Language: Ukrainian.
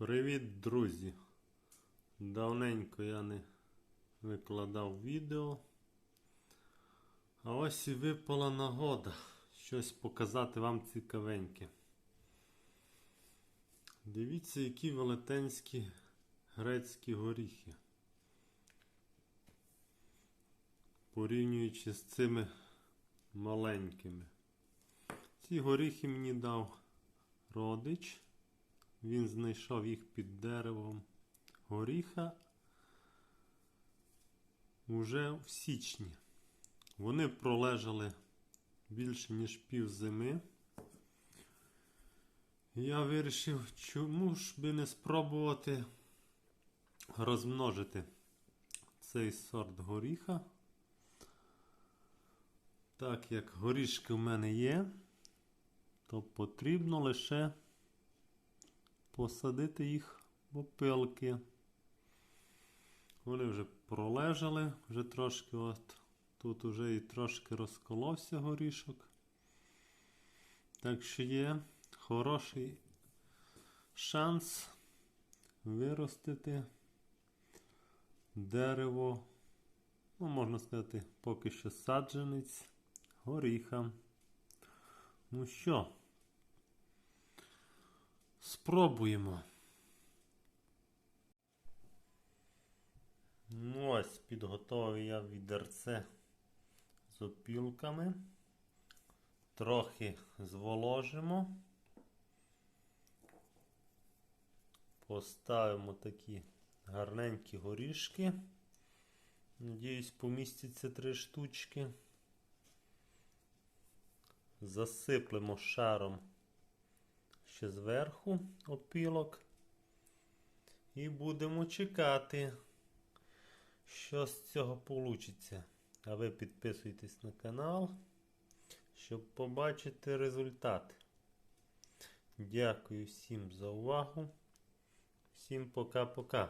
Привіт, друзі! Давненько я не викладав відео. А ось і випала нагода щось показати вам цікавеньке. Дивіться, які велетенські грецькі горіхи. Порівнюючи з цими маленькими. Ці горіхи мені дав родич. Він знайшов їх під деревом горіха уже в січні. Вони пролежали більше, ніж пів зими. Я вирішив, чому ж би не спробувати розмножити цей сорт горіха. Так як горішки в мене є, то потрібно лише посадити їх в опилки. Вони вже пролежали, вже трошки от тут вже і трошки розколовся горішок. Так що є хороший шанс виростити дерево, ну, можна сказати, поки що саджанець горіха. Ну що? Спробуємо. Ну ось підготовив я відерце з опілками. Трохи зволожимо. Поставимо такі гарненькі горішки. Надіюсь, помістяться три штучки. Засиплемо шаром ще зверху опілок. І будемо чекати, що з цього вийде. А ви підписуйтесь на канал, щоб побачити результат. Дякую всім за увагу. Всім пока-пока.